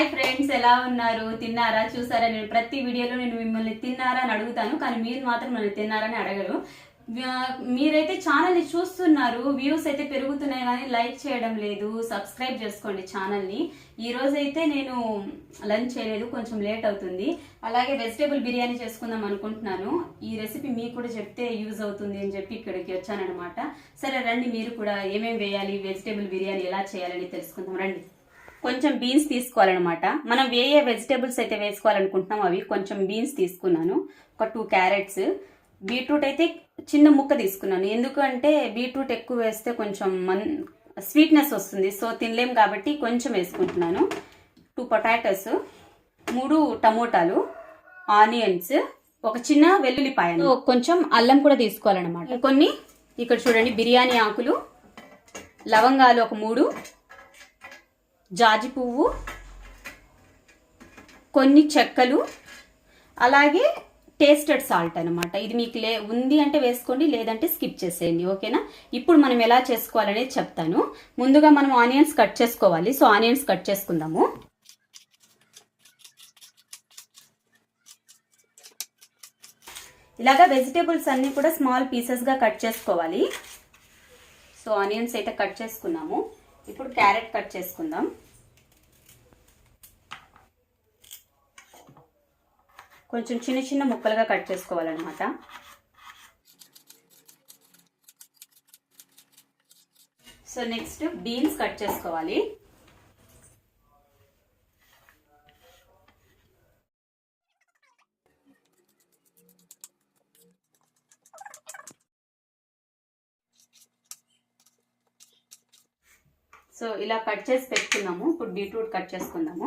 Hi friends ఎలా ఉన్నారు? తిన్నారా? చూసారా? నేను ప్రతి వీడియోలో నేను మిమ్మల్ని తిన్నారా అని అడుగుతాను కానీ మీరు మాత్రం నన్ను తిన్నారని అడగరు. మీరైతే ఛానల్ని చూస్తున్నారు వ్యూస్ అయితే పెరుగుతున్నాయి కానీ లైక్ చేయడం లేదు. సబ్స్క్రైబ్ చేసుకోండి ఛానల్ని. ఈ అయితే నేను లంచ్ చేయలేదు కొంచెం లేట్ అవుతుంది. అలాగే వెజిటేబుల్ బిర్యానీ చేసుకుందాం అనుకుంటున్నాను. ఈ రెసిపీ మీకు కూడా చెప్తే యూజ్ అవుతుంది అని చెప్పి ఇక్కడికి వచ్చానమాట సరే రండి మీరు కూడా ఏమేమి వేయాలి వెజిటేబుల్ బిర్యానీ ఎలా చేయాలని తెలుసుకుందాం. రండి. కొంచెం బీన్స్ తీసుకోవాలన్నమాట. మనం ఏ ఏ వెజిటేబుల్స్ అయితే వేసుకోవాలనుకుంటున్నాం అవి. కొంచెం బీన్స్ తీసుకున్నాను. ఒక టూ క్యారెట్స్. బీట్రూట్ అయితే చిన్న ముక్క తీసుకున్నాను. ఎందుకంటే బీట్రూట్ ఎక్కువ వేస్తే కొంచెం మన్ స్వీట్నెస్ వస్తుంది. సో తినలేం కాబట్టి కొంచెం వేసుకుంటున్నాను. Two potatoes. మూడు టమోటాలు. ఆనియన్స్. ఒక చిన్న వెల్లుల్లిపాయ కొంచెం అల్లం కూడా తీసుకోవాలన్నమాట. కొన్ని ఇక్కడ చూడండి బిర్యానీ ఆకులు. లవంగాలు ఒక మూడు. జాజి పువ్వు కొన్ని చెక్కలు అలాగే టేస్టెడ్ సాల్ట్ అనమాట ఇది మీకు లే ఉంది అంటే వేసుకోండి లేదంటే స్కిప్ చేసేయండి ఓకేనా? ఇప్పుడు మనం ఎలా చేసుకోవాలనేది చెప్తాను. ముందుగా మనం ఆనియన్స్ కట్ చేసుకోవాలి. సో ఆనియన్స్ కట్ చేసుకుందాము. ఇలాగా వెజిటేబుల్స్ అన్నీ కూడా స్మాల్ పీసెస్గా కట్ చేసుకోవాలి. సో ఆనియన్స్ అయితే కట్ చేసుకున్నాము. ఇప్పుడు క్యారెట్ కట్ చేసుకుందాం. కొంచెం చిన్న చిన్న ముక్కలుగా కట్ చేసుకోవాలన్నమాట. సో నెక్స్ట్ బీన్స్ కట్ చేసుకోవాలి. సో ఇలా కట్ చేసి పెట్టుకున్నాము. ఇప్పుడు బీట్రూట్ కట్ చేసుకుందాము.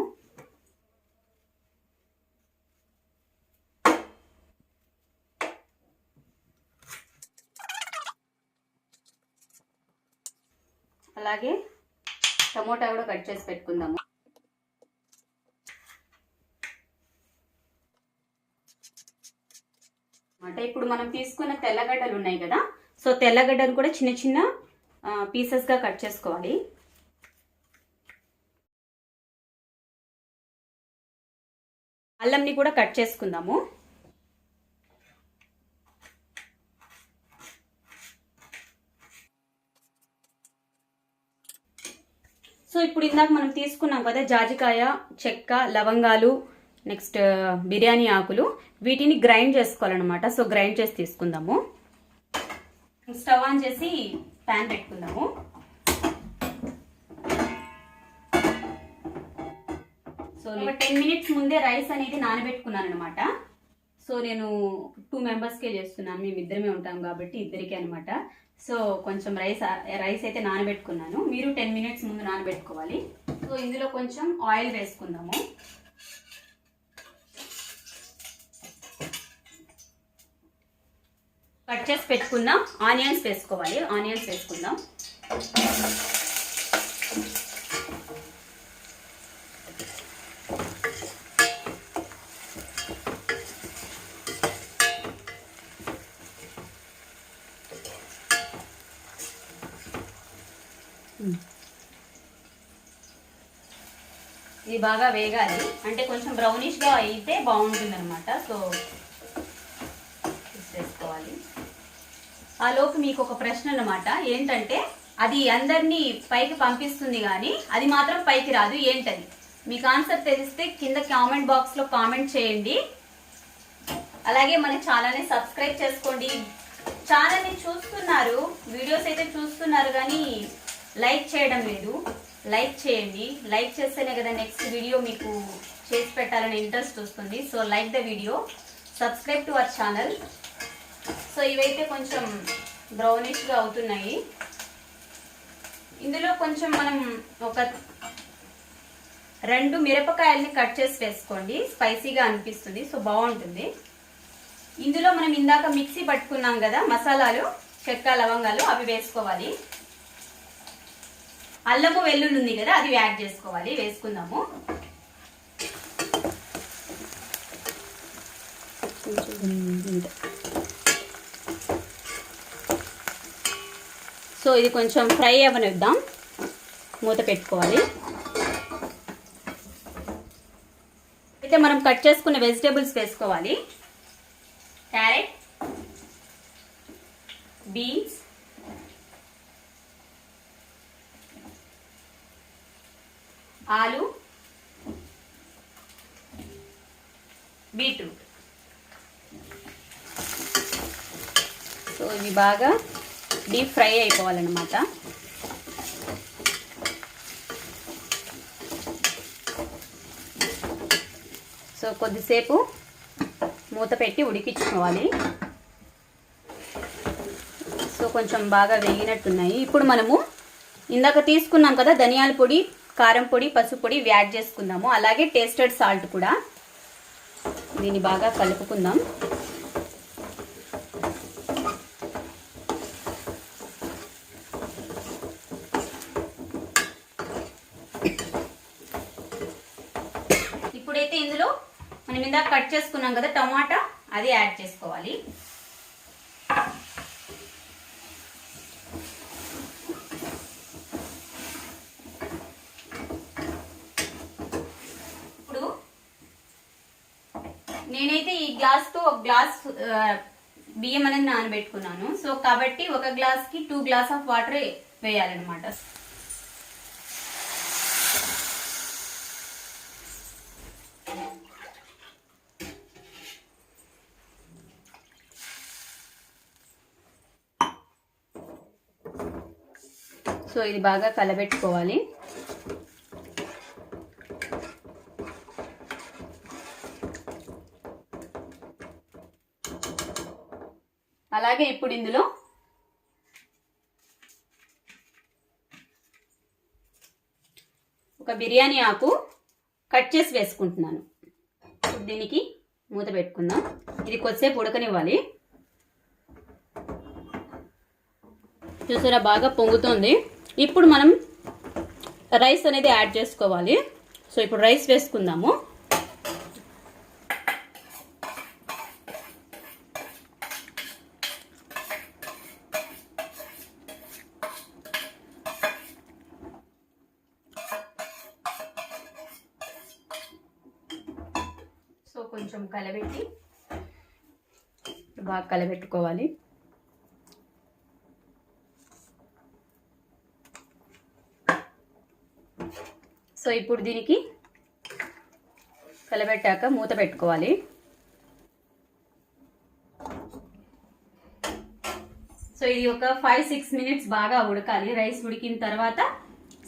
అలాగే టమోటా కూడా కట్ చేసి పెట్టుకుందాము. అంటే ఇప్పుడు మనం తీసుకున్న తెల్లగడ్డలు ఉన్నాయి కదా సో తెల్లగడ్డలు కూడా చిన్న చిన్న పీసెస్గా కట్ చేసుకోవాలి. అల్లంని కూడా కట్ చేసుకుందాము. సో ఇప్పుడు ఇందాక మనం తీసుకున్నాం కదా జాజికాయ చెక్క లవంగాలు నెక్స్ట్ బిర్యానీ ఆకులు. వీటిని గ్రైండ్ చేసుకోవాలన్నమాట. సో గ్రైండ్ చేసి తీసుకుందాము. స్టవ్ ఆన్ చేసి ప్యాన్ పెట్టుకుందాము. సో ఒక టెన్ మినిట్స్ ముందే రైస్ అనేది నానబెట్టుకున్నాను అనమాట సో నేను టూ మెంబర్స్కే చేస్తున్నాను. మేము ఇద్దరమే ఉంటాం కాబట్టి ఇద్దరికే అనమాట సో కొంచెం రైస్ రైస్ అయితే నానబెట్టుకున్నాను. మీరు టెన్ మినిట్స్ ముందు నానబెట్టుకోవాలి. సో ఇందులో కొంచెం ఆయిల్ వేసుకుందాము. కట్ చేసి పెట్టుకున్న ఆనియన్స్ వేసుకోవాలి. ఆనియన్స్ వేసుకుందాం. ఇది బాగా వేగాలి. అంటే కొంచెం బ్రౌనిష్గా అయితే బాగుంటుంది అనమాట సో వేసుకోవాలి. ఆ లోపు మీకు ఒక ప్రశ్న అన్నమాట. ఏంటంటే అది అందరినీ పైకి పంపిస్తుంది కానీ అది మాత్రం పైకి రాదు. ఏంటది? మీకు ఆన్సర్ తెలిస్తే కింద కామెంట్ బాక్స్లో కామెంట్ చేయండి. అలాగే మన ఛానల్ని సబ్స్క్రైబ్ చేసుకోండి. ఛానల్ని చూస్తున్నారు వీడియోస్ అయితే చూస్తున్నారు కానీ లైక్ చేయడం లేదు. లైక్ చేయండి. లైక్ చేస్తేనే కదా నెక్స్ట్ వీడియో మీకు చేసి పెట్టాలని ఇంట్రెస్ట్ వస్తుంది. So like the video subscribe to our channel so ఇవైతే కొంచెం బ్రౌనిష్గా అవుతున్నాయి. ఇందులో కొంచెం మనం ఒక రెండు మిరపకాయల్ని కట్ చేసి వేసుకోండి. స్పైసీగా అనిపిస్తుంది. సో బాగుంటుంది. ఇందులో మనం ఇందాక మిక్సీ పట్టుకున్నాం కదా మసాలాలు చెక్క లవంగాలు అవి వేసుకోవాలి. అల్లము వెల్లుల్లి ఉంది కదా అది యాడ్ చేసుకోవాలి వేసుకుందాము. సో ఇది కొంచెం ఫ్రై అవ్వనిద్దాం మూత పెట్టుకోవాలి. ఇప్పుడైతే మనం కట్ చేసుకున్న వెజిటేబుల్స్ వేసుకోవాలి. క్యారెట్ బీన్స్ ఆలు బీట్రూట్. సో ఇవి బాగా డీప్ ఫ్రై అయిపోవాలన్నమాట. సో కొద్దిసేపు మూత పెట్టి ఉడికించుకోవాలి. సో కొంచెం బాగా వేగినట్టున్నాయి. ఇప్పుడు మనము ఇందాక తీసుకున్నాం కదా ధనియాల పొడి కారం పొడి పసుపు పొడి యాడ్ చేసుకుందాము. అలాగే టేస్టెడ్ సాల్ట్ కూడా దీన్ని బాగా కలుపుకుందాం. ఇప్పుడైతే ఇందులో మనం ఇందాక కట్ చేసుకున్నాం కదా టమాటా అది యాడ్ చేసుకోవాలి ఇప్పుడు నేనైతే ఈ గ్లాస్తో ఒక గ్లాస్ బియ్యం అనేది నానబెట్టుకున్నాను. సో కాబట్టి ఒక గ్లాస్కి టూ గ్లాస్ ఆఫ్ వాటర్ వేయాలన్నమాట. సో ఇది బాగా కలబెట్టుకోవాలి. అలాగే ఇప్పుడు ఇందులో ఒక బిర్యానీ ఆకు కట్ చేసి వేసుకుంటున్నాను. దీనికి మూత పెట్టుకుందాం. ఇది కొద్దిసేపు ఉడకనివ్వాలి. చూసారా బాగా పొంగుతుంది. ఇప్పుడు మనం రైస్ అనేది యాడ్ చేసుకోవాలి. సో ఇప్పుడు రైస్ వేసుకుందాము సో కొంచెం కలబెట్టి బాగా కలబెట్టుకోవాలి. సో ఇప్పుడు దీనికి కలబెట్టాక మూత పెట్టుకోవాలి. సో ఇది ఒక ఫైవ్ సిక్స్ మినిట్స్ బాగా ఉడకాలి. రైస్ ఉడికిన తర్వాత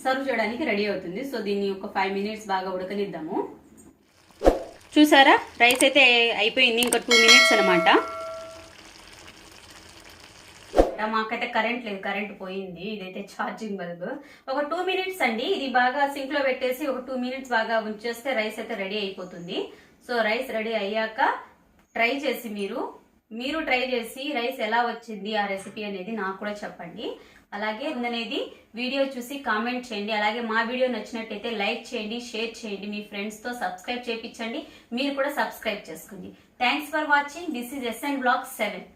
సర్వ్ చేయడానికి రెడీ అవుతుంది. సో దీన్ని ఒక ఫైవ్ మినిట్స్ బాగా ఉడకనిద్దాము. చూసారా? రైస్ అయితే అయిపోయింది ఇంకా టూ మినిట్స్ అనమాట మాకైతే కరెంట్ లేదు కరెంట్ పోయింది ఇదైతే ఛార్జింగ్ బల్బ్ ఒక టూ మినిట్స్ అండి ఇది బాగా సింక్లో పెట్టేసి ఒక టూ మినిట్స్ బాగా ఉంచేస్తే రైస్ అయితే రెడీ అయిపోతుంది. సో రైస్ రెడీ అయ్యాక ట్రై చేసి మీరు మీరు ట్రై చేసి రైస్ ఎలా వచ్చింది ఆ రెసిపీ అనేది నాకు కూడా చెప్పండి. అలాగే అనేది వీడియో చూసి కామెంట్ చేయండి. అలాగే మా వీడియో నచ్చినట్టయితే లైక్ చేయండి షేర్ చేయండి. మీ ఫ్రెండ్స్తో సబ్స్క్రైబ్ చేయించండి. మీరు కూడా సబ్స్క్రైబ్ చేసుకోండి. Thanks for watching. This is S and blog seven.